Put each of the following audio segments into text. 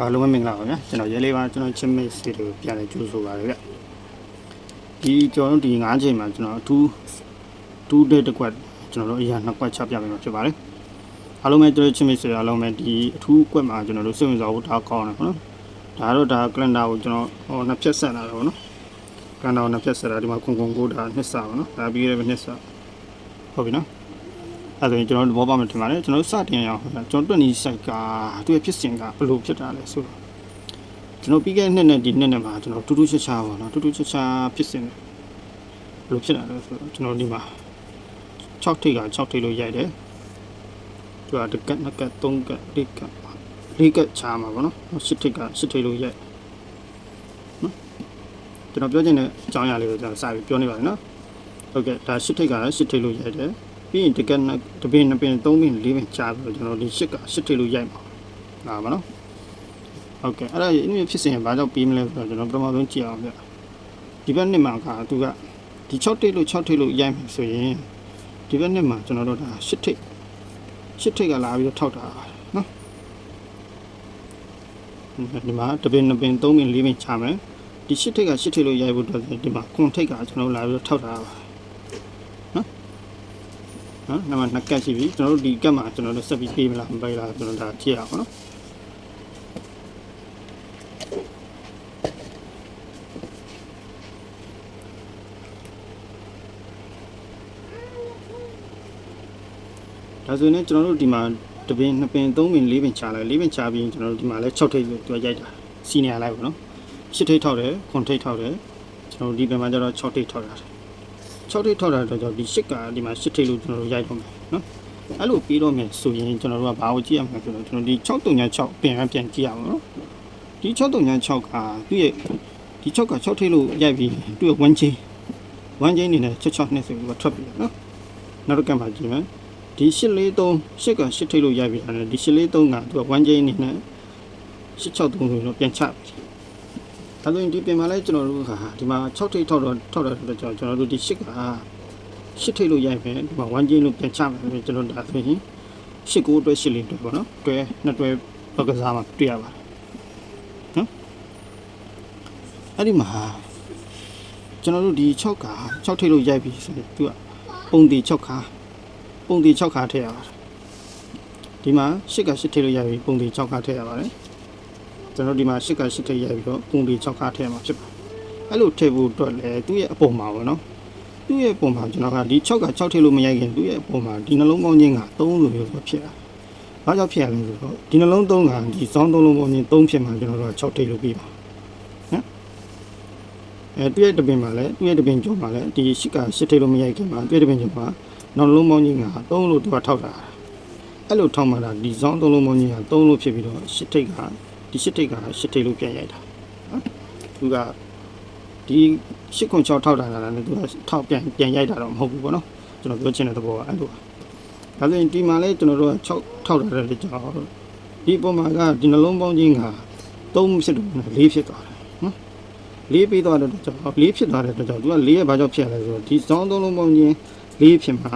အားလုံးပဲမင်္ဂလာပါဗျာကျွန်တော်ရဲလေးပါကျွန်တော်ချင်းမိတ်ဆွေတို့ပြန်လဲကြိုးဆိုပါလေဗျဒီကျွန်တော်တို့ဒီ၅ချိန်မှာကျွန်တော်အထူးတူးတဲ့တစ်ကွက်ကျွန်တော်တို့အရာနှစ်ကွက်ချပြပေးမှာဖြစ်ပါတယ်အားလုံးပဲကျွန်တော်ချင်းမိတ်ဆွေအားလုံးပဲဒီအထူးကွက်မှာကျွန်တော်တို့စိတ်ဝင်စားဖို့ဒါကောင်းတယ်ဟုတ်နော်ဒါတော့ဒါကလန်ဒါကိုကျွန်တော်ဟိုနှစ်ဖြတ်ဆက်လာတာပေါ့နော်ကလန်ဒါကိုနှစ်ဖြတ်ဆက်လာဒီမှာခုံခုံကိုဒါနှစ်ဆပါနော်ဒါပြီးရပဲနှစ်ဆဟုတ်ပြီနော် အဲ့ဒါဆိုရင်ကျွန်တော်တို့ဘောပါမယ်ထင်ပါတယ်ကျွန်တော်တို့စတင်ရအောင်ခင်ဗျာကျွန်တော်တွက်နီဆိုင်ကသူ့ရဲ့ဖြစ်စဉ်ကဘယ်လိုဖြစ်တာလဲဆိုတော့ကျွန်တော်ပြီးခဲ့တဲ့နှစ်နဲ့ဒီနှစ်နဲ့မှာကျွန်တော်တူတူချာချာပေါ့နော်တူတူချာချာဖြစ်စဉ်ဘယ်လိုဖြစ်တာလဲဆိုတော့ကျွန်တော်ဒီမှာ6ထိပ်က6ထိပ်လို့ရိုက်တယ်သူကတကက်နှစ်ကက်သုံးကက်လေးကက်လေးကက်ချာမှာပေါ့နော်8ထိပ်က8ထိပ်လို့ရိုက်နော်ကျွန်တော်ပြောချင်တဲ့အကြောင်းအရာလေးကိုကျွန်တော်စပြီးပြောနေပါမယ်နော်ဟုတ်ကဲ့ဒါ8ထိပ်က8ထိပ်လို့ရိုက်တယ် ပြီးရင်တကက်နဲ့တပင်နှစ်ပင်သုံးပင်လေးပင်ချပြီးတော့ကျွန်တော်ဒီရှစ်ကရှစ်ထိပ်လို့ရိုက်မှာလာပါနော်ဟုတ်ကဲ့အဲ့ဒါအင်းဖြစ်စဉ်ဘာကြောင့်ပြီးမလဲဆိုတော့ကျွန်တော်ပထမဆုံးကြည့်အောင်ပြဒီဘက်နှစ်မှာကသူကဒီ6ထိပ်လို့6ထိပ်လို့ရိုက်မှာဆိုရင်ဒီဘက်နှစ်မှာကျွန်တော်တို့ဒါရှစ်ထိပ်ရှစ်ထိပ်ကလာပြီးတော့ထောက်တာနော်ဒီမှာတပင်နှစ်ပင်သုံးပင်လေးပင်ချမယ်ဒီရှစ်ထိပ်ကရှစ်ထိပ်လို့ရိုက်ဖို့အတွက်ဒီမှာခွန်ထိပ်ကကျွန်တော်လာပြီးတော့ထောက်တာပါ နော်နံပါတ်2ကတ်ရှိပြီကျွန်တော်တို့ဒီကတ်မှာကျွန်တော်တို့ဆက်ပြီးပေးမလားမပေးလားကျွန်တော်ဒါကြည့်အောင်နော်ဒါဆိုရင်ကျွန်တော်တို့ဒီမှာတပင်2ပင်3ပင်4ပင်ချလိုက်4ပင်ချပြီးကျွန်တော်တို့ဒီမှာလဲ6ထိပ်လို့သူရိုက်တာစီနီယာလိုက်ပါနော်8ထိပ်ထောက်တယ်9ထိပ်ထောက်တယ်ကျွန်တော်တို့ဒီပင်မှာကျတော့6ထိပ်ထောက်တာ 6ထိပ်ထောက်တာတော့ကြောင့်ဒီ8ကဒီမှာ8ထိပ်လို့ကျွန်တော်တို့ရိုက်တော့မယ်နော်အဲ့လိုပြီးတော့မယ်ဆိုရင်ကျွန်တော်တို့ကဘာကိုကြည့်ရမလဲဆိုတော့ကျွန်တော်ဒီ636ပြင်ရပြန်ကြည့်ရအောင်နော်ဒီ636ကသူ့ရဲ့ဒီ6က6ထိပ်လို့ရိုက်ပြီးသူ့ရဲ့1ချင်း1ချင်းအနေနဲ့66နှစ်ဆိုပြီးတော့ထွက်ပြီးနော်နောက်တစ်ကမှကြည့်မယ်ဒီ843 8က8ထိပ်လို့ရိုက်ပြီးတာနဲ့ဒီ843ကသူက1 chain အနေနဲ့863ဆိုရင်တော့ပြန်ချပြီ။ ဒါဆိုရင်ဒီပြင်မှာလဲကျွန်တော်တို့ကဒီမှာ6ထိပ်ထောက်တော့ထောက်တာတော့ကျွန်တော်တို့ဒီ8က8ထိပ်လို့ရိုက်မယ်ဒီမှာ1 chain လို့ပြန်ချမယ်ကျွန်တော်ဒါဆိုရင်8ကိုအတွက်8လေးအတွက်ပေါ့နော်။တွဲနှစ်တွဲဘက်ကစားမှာတွေ့ရပါတယ်။နော်။အဲ့ဒီမှာကျွန်တော်တို့ဒီ6က6ထိပ်လို့ရိုက်ပြီးဆိုရင်သူကပုံတီ6ခါပုံတီ6ခါထည့်ရပါတယ်ဒီမှာ8က8ထည့်လို့ရပြီပုံတီ6ခါထည့်ရပါတယ် ကျွန်တော်ဒီမှာ8က8ထည့်ရပြီးတော့ပုံတီ6ခါထည့်မှာဖြစ်ပါတယ်အဲ့လိုထည့်ဖို့အတွက်လည်းသူ့ရဲ့အပေါ်မှာပေါ့နော်သူ့ရဲ့အပေါ်မှာကျွန်တော်ကဒီ6က6ထည့်လို့မရိုက်ခင်သူ့ရဲ့အပေါ်မှာဒီနှလုံးပေါင်းချင်းက3လို့ပြောဖြစ်တာဘာကြောင့်ဖြစ်ရလဲဆိုတော့ဒီနှလုံး3ကဒီစောင်း3လုံးပေါင်းချင်း3ဖြစ်မှာကျွန်တော်တို့က6ထည့်လို့ပြီးပါနော်အဲသူ့ရဲ့တပင်မှာလည်းသူ့ရဲ့တပင်ကျော်မှာလည်းဒီ8က8ထည့်လို့မရိုက်ခင်မှာသူ့ရဲ့တပင်ကျော်မှာနောက်လုံးပေါင်းကြီးက3လို့သူကထောက်တာအဲ့လိုထောက်မှတာဒီဇောင်း3လုံးပေါင်းကြီးက3လို့ဖြစ်ပြီးတော့ရှစ်ထိတ်က ဒီရှစ်ထိတ်ကရှစ်ထိတ်လို့ပြန်ရိုက်တာနော်သူကဒီရှစ်ခွန်6ထောက်တာလားလည်းသူကထောက်ပြန်ပြန်ရိုက်တာတော့မဟုတ်ဘူးပေါ့နော်ကျွန်တော်ပြောချင်တဲ့သဘောကအဲ့လိုပါဒါဆိုရင်ဒီမှာလဲကျွန်တော်တို့က6ထောက်တာလည်းကျွန်တော်ဒီပုံမှာကဒီနှလုံးပေါင်းကြီးက3ဖြစ်တော့4ဖြစ်သွားတယ်နော်4ပြီးသွားတဲ့တော့ကျွန်တော်4ဖြစ်သွားတဲ့တော့ကျွန်တော်သူက4ရဲ့ဘာကြောင့်ဖြစ်ရလဲဆိုတော့ဒီဇောင်း3လုံးပေါင်းကြီးလေးဖြစ်မှာ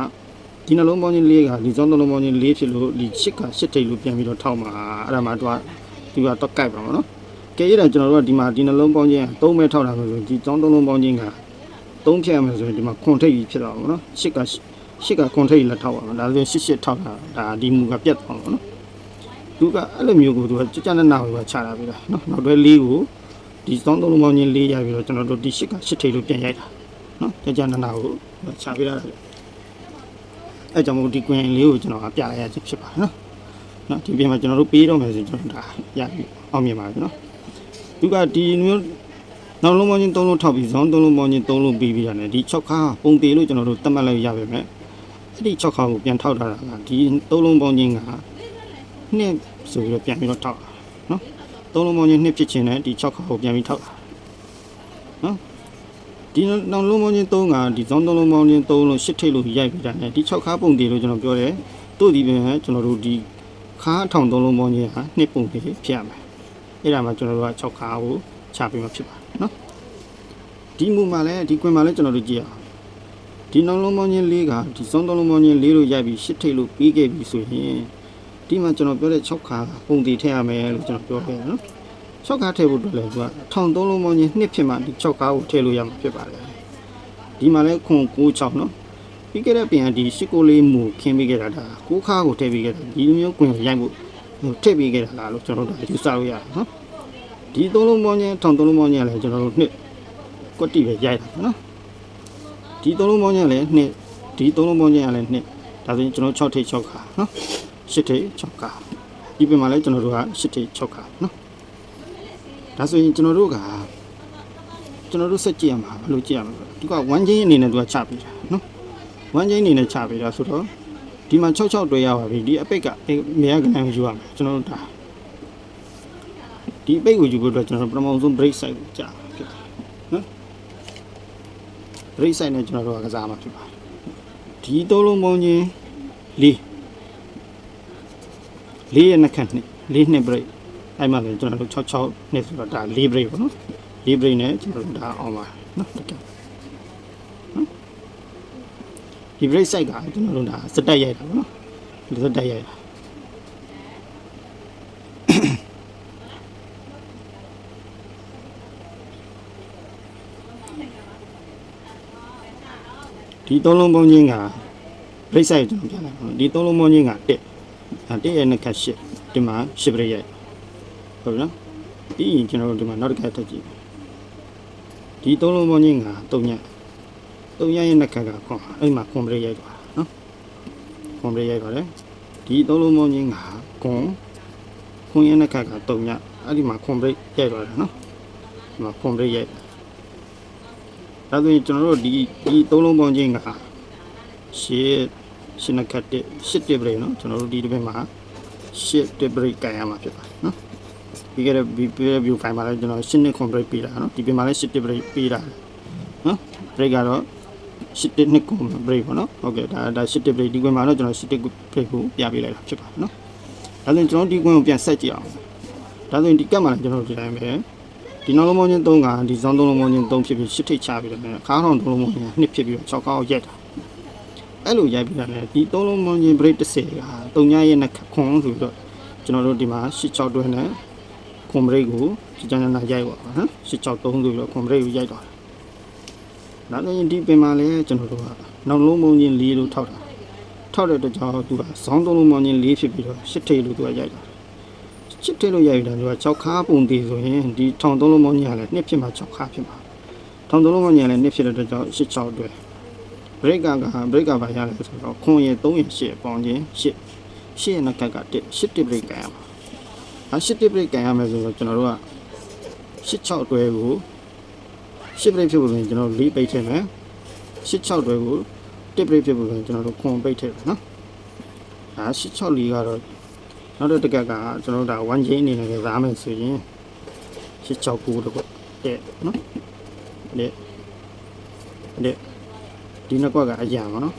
ဒီနှလုံးပေါင်းချင်းလေးကဒီစောင်းနှလုံးပေါင်းချင်းလေးဖြစ်လို့ဒီရှစ်ကရှစ်ထိပ်လို့ပြန်ပြီးတော့ထောက်မှာအဲ့ဒါမှတော့ သူကတော့ကိုက်ပါမှာနော်ကဲရတဲ့ကျွန်တော်တို့ကဒီမှာဒီနှလုံးပေါင်းချင်းသုံးမဲ့ထောက်တာဆိုဒီစောင်းနှလုံးပေါင်းချင်းကသုံးဖြတ်ရမယ်ဆိုရင်ဒီမှာခွန်ထိပ်ကြီးဖြစ်တော့မှာနော်ရှစ်ကရှစ်ကခွန်ထိပ်လက်ထောက်ပါမှာဒါဆိုရင်ရှစ်ရှစ်ထောက်တာဒါဒီမူကပြတ်သွားမှာနော်သူကအဲ့လိုမျိုးကိုသူကကြကြနနာကိုချတာပြီလားနော်နောက်တွဲလေးကိုဒီစောင်းနှလုံးပေါင်းချင်းလေးရပြီးတော့ကျွန်တော်တို့ဒီရှစ်ကရှစ်ထိပ်လို့ပြန်ရိုက်တာနော်ကြကြနနာကိုချပြတာလေအဲကြောင့်မို့ဒီကွင်လေးကိုကျွန်တော်ကပြလိုက်ရခြင်းဖြစ်ပါတယ်နော် နော်ဒီပြင်မှာကျွန်တော်တို့ပေးတော့မယ်ဆိုကျွန်တော်ဒါရပြီအောင်မြင်ပါပြီနော်သူကဒီမျိုးနောက်လုံးပေါင်းချင်း၃လုံးထောက်ပြီးဇောင်း၃လုံးပေါင်းချင်း၃လုံးပြီးပြီးရတယ်ဒီ6ခါပုံသေးလို့ကျွန်တော်တို့တတ်မှတ်လိုက်ရပါမယ်အဲ့ဒီ6ခါကိုပြန်ထောက်ထားတာကဒီ၃လုံးပေါင်းချင်းကနှစ်ဆိုပြီးတော့ပြန်ပြီးတော့ထောက်နော်၃လုံးပေါင်းချင်းနှစ်ဖြစ်ချင်းနဲ့ဒီ6ခါကိုပြန်ပြီးထောက်တာနော်ဒီနောက်လုံးပေါင်းချင်း3ကဒီဇောင်း3လုံးပေါင်းချင်း3လုံး8ထိပ်လို့ရိုက်ပြီးတာ ਨੇ ဒီ6ခါပုံတည်လို့ကျွန်တော်ပြောတယ်တို့ဒီပြင်ကျွန်တော်တို့ဒီ ခါထောင်3လုံးပေါင်းချင်းဟာနှစ်ပုံတည်ဖြစ်ရမယ်အဲ့ဒါမှကျွန်တော်တို့က6ခါကိုချပေးမှဖြစ်ပါတယ်နော်ဒီမူမှာလည်းဒီကွင်မှာလည်းကျွန်တော်တို့ကြည့်အောင်ဒီနောက်လုံးပေါင်းချင်း4ကဒီဇောင်း3လုံးပေါင်းချင်း4လို့ရိုက်ပြီး8ထိပ်လို့ပြီးခဲ့ပြီဆိုရင်ဒီမှာကျွန်တော်ပြောတဲ့6ခါပုံတည်ထည့်ရမယ်လို့ကျွန်တော်ပြောခဲ့တယ်နော်6ခါထည့်ဖို့အတွက်လည်းသူက1300လုံးပေါင်းချင်းနှစ်ဖြစ်မှဒီ6ခါကိုထည့်လို့ရမှာဖြစ်ပါတယ်ဒီမှာလည်းခွန်96နော် ပြီးခဲ့တဲ့ပြန်ဒီ၈ကိုလေးမူခင်းပေးခဲ့တာဒါ6ခါကိုထည့်ပေးခဲ့တယ်ဒီလိုမျိုးကွင်ရိုက်ဖို့ဟိုထည့်ပေးခဲ့တာလားလို့ကျွန်တော်တို့ယူဆလို့ရတယ်နော်ဒီသုံးလုံးပေါင်းချင်း1300လုံးပေါင်းချင်းလည်းကျွန်တော်တို့နှစ်ကွက်တိပဲရိုက်တာနော်ဒီသုံးလုံးပေါင်းချင်းလည်းနှစ်ဒီသုံးလုံးပေါင်းချင်းလည်းနှစ်ဒါဆိုရင်ကျွန်တော်6ထိပ်6ခါနော်ရှစ်ထိပ်6ခါဒီပြင်မှာလည်းကျွန်တော်တို့ကရှစ်ထိပ်6ခါနော်ဒါဆိုရင်ကျွန်တော်တို့ကကျွန်တော်တို့စက်ကြည့်ရမှာဘယ်လိုကြည့်ရမလဲသူက1ချင်းအနေနဲ့သူကချပေးတာနော် 1ချင်းအနေနဲ့ချပေးတာဆိုတော့ဒီမှာ66တွေ့ရပါပြီဒီအပိတ်ကမြေရကနေယူရမယ်ကျွန်တော်တို့ဒါဒီအပိတ်ကိုယူဖို့အတွက်ကျွန်တော်တို့ပထမဆုံး break side ကိုကြာဖြစ်တယ်နော် break side နဲ့ကျွန်တော်တို့ကကစားမှာဖြစ်ပါတယ်ဒီသုံးလုံးပေါင်းချင်းလေးလေးရဲ့နှစ်ခန့်နှစ်လေးနှစ် break အဲ့မှာလည်းကျွန်တော်တို့66နှစ်ဆိုတော့ဒါလေး break ပေါ့နော်လေး break နဲ့ကျွန်တော်တို့ဒါအောင်ပါနော်တကယ်နော် ဒီ break side ကကျွန်တော်တို့ဒါစတက်ရိုက်တာပေါ့နော်ဒီစတက်ရိုက်တာဒီသုံးလုံးပေါင်းချင်းက break side ကိုကျွန်တော်ပြန်လိုက်ပါမယ်ဒီသုံးလုံးပေါင်းချင်းကတက်အဲတက်ရဲ့နှစ်ခတ်ရှစ်ဒီမှာရှစ် break ရိုက်ဟုတ်ပြီနော်ပြီးရင်ကျွန်တော်တို့ဒီမှာနောက်တစ်ခါထပ်ကြည့်ဒီသုံးလုံးပေါင်းချင်းကတုံညတုံ ညရဲ့နှစ်ခတ်ကခွန်အဲ့မှာခွန် break ရိုက်သွားနော်ခွန် break ရိုက်ပါတယ်ဒီသုံးလုံးပေါင်းချင်းကခွန်ခွန်ရဲ့နှစ်ခတ်ကတုံညအဲ့ဒီမှာခွန် break ရိုက်သွားတယ်နော်ဒီမှာခွန် break ရိုက်ဒါဆိုရင်ကျွန်တော်တို့ဒီဒီသုံးလုံးပေါင်းချင်းကရှစ်ရှင်းနက်ခတ်တစ်ရှစ်တစ်ဘရိတ်နော်ကျွန်တော်တို့ဒီတစ်ပတ်မှာရှစ်တစ်ဘရိတ်ကန်ရမှာဖြစ်ပါတယ်နော်ပြီးခဲ့တဲ့ view file မှာလည်းကျွန်တော်ရှစ်နှစ် complete ပေးတာနော်ဒီပြင်မှာလည်းရှစ်တစ်ဘရိတ်ပေးတာနော် break ကတော့ရှစ်တ စ်နှစ် complete break ပေါ့နော်ဟုတ်ကဲ့ဒါဒါရှစ်တစ် break ဒီကွင်းမှာတော့ကျွန်တော်ရှစ်တစ် break ကိုပြပေးလိုက်တာဖြစ်ပါတယ်နော်ဒါဆိုရင်ကျွန်တော်ဒီကွင်းကိုပြန်ဆက်ကြည့်အောင်ဒါဆိုရင်ဒီကတ်မှာလည်းကျွန်တော်တို့ဒီတိုင်းပဲဒီနောက်လုံးပေါင်းချင်း3ကဒီဇောင်း3လုံးပေါင်းချင်း3ဖြစ်ပြီးရှစ်ထိတ်ချပြီးတော့ခါးထောင်3လုံးပေါင်းချင်း2ဖြစ်ပြီးတော့6ကောက်ရက်တာအဲ့လိုရိုက်ပြီးတာလေဒီသုံးလုံးမွန်ချင်း break 30ကတုံညာရဲ့နဲ့ခွန်ဆိုပြီးတော့ကျွန်တော်တို့ဒီမှာ86တွဲနဲ့ခွန် break ကိုစကြနာရိုက်ပါဟမ်86 3ဆိုပြီးတော့ခွန် break ကိုရိုက်သွားတယ် နောက်လည်းဒီပင်မှာလည်းကျွန်တော်တို့ကနောက်လုံးမွန်ချင်း၄လို့ထောက်တာထောက်တဲ့အတွက်ကြောင့်သူကဇောင်းသုံးလုံးမွန်ချင်း၄ဖြစ်ပြီးတော့8ထိပ်လို့သူကရိုက်တာ8ထိပ်လို့ရိုက်ပြီးတာသူက6ခါပုံတည်ဆိုရင်ဒီထောင်သုံးလုံးမွန်ချင်းကလည်းနှစ်ဖြစ်မှာ6ခါဖြစ်မှာထောင်သုံးလုံးမွန်ချင်းကလည်းနှစ်ဖြစ်တဲ့အတွက်ကြောင့်86တွဲ break က break ကဘာရလဲဆိုတော့ခွန်ရ3ရ8ပေါင်းချင်း8 8ရနှစ်ကက်က1 8တစ် break ကန်ရမှာအဲ8တစ် break ကန်ရမယ်ဆိုတော့ကျွန်တော်တို့က86တွဲကို 8 break ဖြစ်ဖို့ဆိုရင်ကျွန်တော်4ပိတ်ထည့်မယ်86တွဲကို1 break ဖြစ်ဖို့ဆိုရင်ကျွန်တော်တို့ခွန်ပိတ်ထည့်မယ်နော်အဲ86လေးကတော့နောက်တစ်တက်ကကကျွန်တော်တို့ဒါ1 chain အနေနဲ့လည်းစားမယ်ဆိုရင်86ကိုတော့တဲ့နော်တဲ့တဲ့ဒီနှစ်ကွက်ကအရန်ပါနော်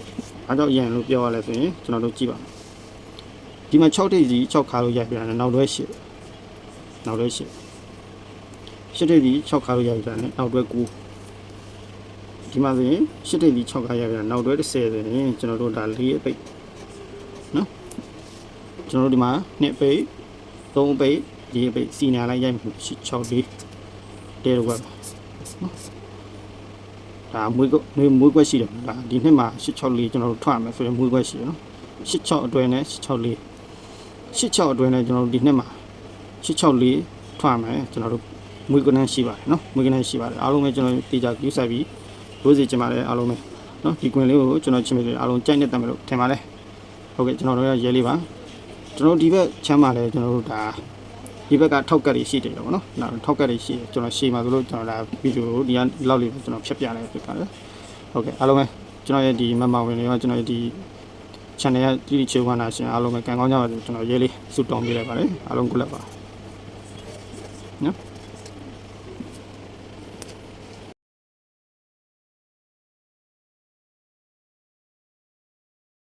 ။အားကြောင့်အရန်လို့ပြောရလဲဆိုရင်ကျွန်တော်တို့ကြည့်ပါမယ်။ဒီမှာ6ထိပ်ကြီး6ခါလို့ရိုက်ပြတယ်နောက်တွဲ8။နောက်တွဲ 8။8ထိပ်ကြီး6ခါလို့ရိုက်ပြတယ်နောက်တွဲ9။ဒီမှာဆိုရင်8ထိပ်ကြီး6ခါရိုက်ပြတယ်နောက်တွဲ10ဆိုရင်ကျွန်တော်တို့ဒါ4အပိတ်နော်။ကျွန်တော်တို့ဒီမှာ2ပိတ်3ပိတ်4ပိတ်စီနာလိုက်ရိုက်6 6 4တဲတော့ကွက်နော်။ဒါမွေးကမွေးမွေးကွက်ရှိတယ်ဒါဒီနှစ်မှာ664ကျွန်တော်တို့ထွက်ရမယ်ဆိုရင်မွေးကွက်ရှိတယ်နော်66အတွဲနဲ့664 66အတွဲနဲ့ကျွန်တော်တို့ဒီနှစ်မှာ664ထွက်ရမယ်ကျွန်တော်တို့ မွေးကနန်းရှိပါတယ်နော်မွေးကနန်းရှိပါတယ်အားလုံးပဲကျွန်တော်တေချာကြည့်ဆိုင်ပြီးရိုးစီကျင်ပါတယ်အားလုံးပဲနော်ဒီကွင်လေးကိုကျွန်တော်ချင်းမိတယ်အားလုံးကြိုက်နေတယ်မလို့ထင်ပါလေဟုတ်ကဲ့ကျွန်တော်တို့ရဲလေးပါကျွန်တော်ဒီဘက်ချမ်းပါလဲကျွန်တော်တို့ဒါဒီဘက်ကထောက်ကတ်တွေရှိတယ်ပေါ့နော်။နောက်ထောက်ကတ်တွေရှိတယ်ကျွန်တော်ရှေ့မှာဆိုလို့ကျွန်တော်ဒါဗီဒီယိုဒီကဒီလောက်လေးပဲကျွန်တော်ဖြတ်ပြလိုက်ဖြစ်ပါတယ်။ဟုတ်ကဲ့အားလုံးပဲကျွန်တော်ရဲ့ဒီမမဝင်တွေရောကျွန်တော်ရဲ့ဒီ channel ရဲ့ဒီချေဝါနာရှင်အားလုံးပဲကံကောင်းကြပါစေကျွန်တော်ရေးလေးဆုတောင်းပေးလိုက်ပါတယ်။အားလုံးကုလက်ပါ။နော်။